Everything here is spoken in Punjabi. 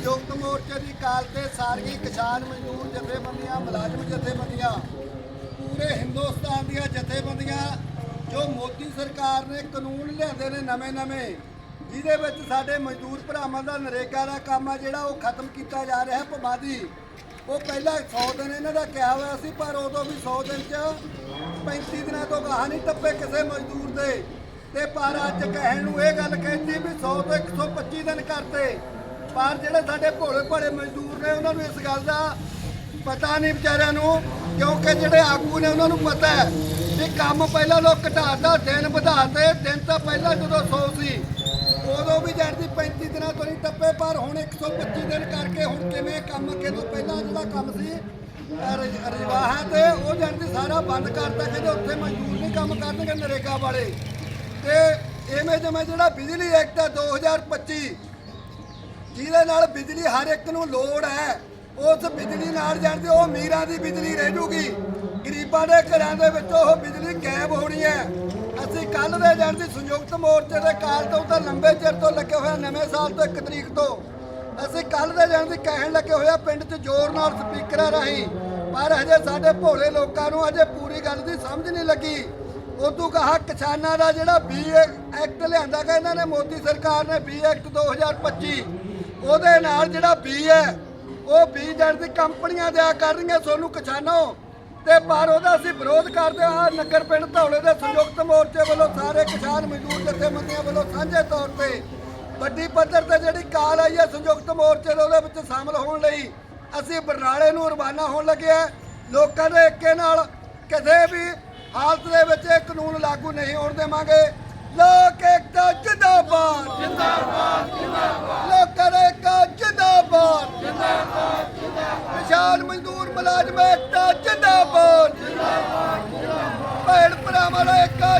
ਸੰਯੁਕਤ ਮੋਰਚੇ ਦੀ ਕਾਲ ਤੇ ਸਾਰੀਆਂ ਕਿਸਾਨ ਮਜ਼ਦੂਰ ਜਥੇਬੰਦੀਆਂ, ਮੁਲਾਜ਼ਮ ਜਥੇਬੰਦੀਆਂ, ਪੂਰੇ ਹਿੰਦੁਸਤਾਨ ਦੀਆਂ ਜਥੇਬੰਦੀਆਂ ਜੋ ਮੋਦੀ ਸਰਕਾਰ ਨੇ ਕਾਨੂੰਨ ਲਿਆਂਦੇ ਨੇ ਨਵੇਂ-ਨਵੇਂ ਜਿਹਦੇ ਵਿੱਚ ਸਾਡੇ ਮਜ਼ਦੂਰ ਭਰਾਵਾਂ ਦਾ ਨਰੇਗਾ ਦਾ ਕੰਮ ਆ ਜਿਹੜਾ ਉਹ ਖਤਮ ਕੀਤਾ ਜਾ ਰਿਹਾ ਹੈ ਪਮਾਦੀ ਉਹ ਪਹਿਲਾਂ 100 ਦਿਨ ਇਹਨਾਂ ਦਾ ਕਿਹਾ ਹੋਇਆ ਸੀ, ਪਰ ਉਦੋਂ ਵੀ 100 ਦਿਨ ਚ 35 ਦਿਨਾਂ ਤੋਂ ਗਾਹ ਨਹੀਂ ਟੱਪੇ ਕਿਸੇ ਮਜ਼ਦੂਰ ਦੇ। ਤੇ ਪਰ ਅੱਜ ਕਹਿਣ ਨੂੰ ਇਹ ਗੱਲ ਕਹਿੰਦੀ ਵੀ 100 ਤੋਂ 125 ਦਿਨ ਕਰਤੇ। ਪਰ ਜਿਹੜੇ ਸਾਡੇ ਭੋਲੇ ਭਾਲੇ ਮਜ਼ਦੂਰ ਨੇ, ਉਹਨਾਂ ਨੂੰ ਇਸ ਗੱਲ ਦਾ ਪਤਾ ਨਹੀਂ ਵਿਚਾਰਿਆਂ ਨੂੰ, ਕਿਉਂਕਿ ਜਿਹੜੇ ਆਗੂ ਨੇ, ਉਹਨਾਂ ਨੂੰ ਪਤਾ ਹੈ ਕਿ ਕੰਮ ਪਹਿਲਾਂ ਲੋਕ ਘਟਾਤਾ, ਦਿਨ ਵਧਾਤੇ, ਦਿਨ ਤਾਂ ਪਹਿਲਾਂ ਜਦੋਂ 100 ਸੀ, ਉਦੋਂ ਵੀ ਜੜਦੀ 35 ਦਿਨਾਂ ਤੋਂ ਨਹੀਂ ਟੱਪੇ, ਪਰ ਹੁਣ 125 ਦਿਨ ਕਰਕੇ ਹੁਣ ਕਿਵੇਂ ਕੰਮ ਅੱਗੇ ਤੋਂ ਪਹਿਲਾਂ ਜਿਹੜਾ ਕੰਮ ਸੀ ਰਿਵਾਹ ਤੇ ਉਹ ਜੜਦੀ ਸਾਰਾ ਬੰਦ ਕਰਤਾ ਕਹਿੰਦੇ ਉੱਥੇ ਮਜ਼ਦੂਰ ਨਹੀਂ ਕੰਮ ਕਰਨਗੇ ਨਰੇਗਾ ਵਾਲੇ। ਤੇ ਐਵੇਂ ਜਿਵੇਂ ਜਿਹੜਾ ਬਿਜਲੀ ਐਕਟ ਹੈ 2025 ਜਿਹਦੇ ਨਾਲ ਬਿਜਲੀ ਹਰ ਇੱਕ ਨੂੰ ਲੋੜ ਹੈ, ਉਸ ਬਿਜਲੀ ਨਾਲ ਜਾਣਦੇ ਉਹ ਅਮੀਰਾਂ ਦੀ ਬਿਜਲੀ ਰਹਿ ਜੂਗੀ। ਗਰੀਬਾਂ ਦੇ ਘਰਾਂ ਦੇ ਵਿੱਚ ਉਹ ਬਿਜਲੀ ਗਾਇਬ ਹੋਣੀ ਹੈ। ਅਸੀਂ ਕੱਲ ਦੇ ਜਾਣਦੇ ਸੰਯੁਕਤ ਮੋਰਚੇ ਦੇ ਕਾਲ ਤੋਂ ਤਾਂ ਲੰਬੇ ਚਿਰ ਤੋਂ ਲੱਗੇ ਹੋਇਆ ਨਵੇਂ ਸਾਲ ਤੋਂ 1 ਤਰੀਕ ਤੋਂ। ਅਸੀਂ ਕੱਲ ਦੇ ਜਾਣਦੇ ਕਹਿਣ ਲੱਗੇ ਹੋਇਆ ਪਿੰਡ 'ਚ ਜ਼ੋਰ ਨਾਲ ਸਪੀਕਰਾਂ ਰਾਹੀਂ। ਪਰ ਹਜੇ ਸਾਡੇ ਭੋਲੇ ਲੋਕਾਂ ਨੂੰ ਹਜੇ ਪੂਰੀ ਗੱਲ ਦੀ ਸਮਝ ਨਹੀਂ ਲੱਗੀ। ਉਦੋਂ ਕਹਾ ਕਿਸਾਨਾਂ ਦਾ ਜਿਹੜਾ ਬੀ ਐਕਟ ਲਿਆਂਦਾ ਗਾ ਇਹਨਾਂ ਨੇ ਮੋਦੀ ਸਰਕਾਰ ਨੇ ਬੀ ਐਕਟ 2025 ਉਹਦੇ ਨਾਲ ਜਿਹੜਾ ਬੀ ਹੈ, ਉਹ ਬੀ ਜੜ ਦੀ ਕੰਪਨੀਆਂ ਦਿਆ ਕਰ ਰਹੀਆਂ, ਸੋਨੂੰ ਕਿਸਾਨੋਂ। ਤੇ ਪਰ ਉਹਦਾ ਅਸੀਂ ਵਿਰੋਧ ਕਰਦੇ ਹਾਂ ਨਗਰ ਪਿੰਡ ਧੌਲੇ ਦੇ ਸੰਯੁਕਤ ਮੋਰਚੇ ਵੱਲੋਂ ਸਾਰੇ ਕਿਸਾਨ ਮਜ਼ਦੂਰ ਜਥੇਬੰਦੀਆਂ ਵੱਲੋਂ ਸਾਂਝੇ ਤੌਰ ਤੇ ਵੱਡੀ ਪੱਧਰ ਤੇ ਜਿਹੜੀ ਕਾਲ ਆਈ ਹੈ ਸੰਯੁਕਤ ਮੋਰਚੇ ਦੇ, ਉਹਦੇ ਵਿੱਚ ਸ਼ਾਮਲ ਹੋਣ ਲਈ, ਅਸੀਂ ਬਰਨਾਲੇ ਨੂੰ ਰਵਾਨਾ ਹੋਣ ਲੱਗੇ ਹਾਂ। ਲੋਕਾਂ ਦੇ ਏਕੇ ਨਾਲ ਕਿਸੇ ਵੀ ਹਾਲਤ ਦੇ ਵਿੱਚ ਇਹ ਕਾਨੂੰਨ ਲਾਗੂ ਨਹੀਂ ਹੋਣ ਦੇਵਾਂਗੇ। ਲੋਕ ਏਕਤਾ ਜਿੰਦਾਬਾਦ! ਕਿਸਾਨ ਮਜ਼ਦੂਰ ਮੁਲਾਜ਼ਮ ਏਕਤਾ ਜਿੰਦਾਬਾਦ। ਜਿੰਦਾਬਾਦ ਭੈਣ ਭਰਾਵਾਂ ਦਾ ਏਕਾ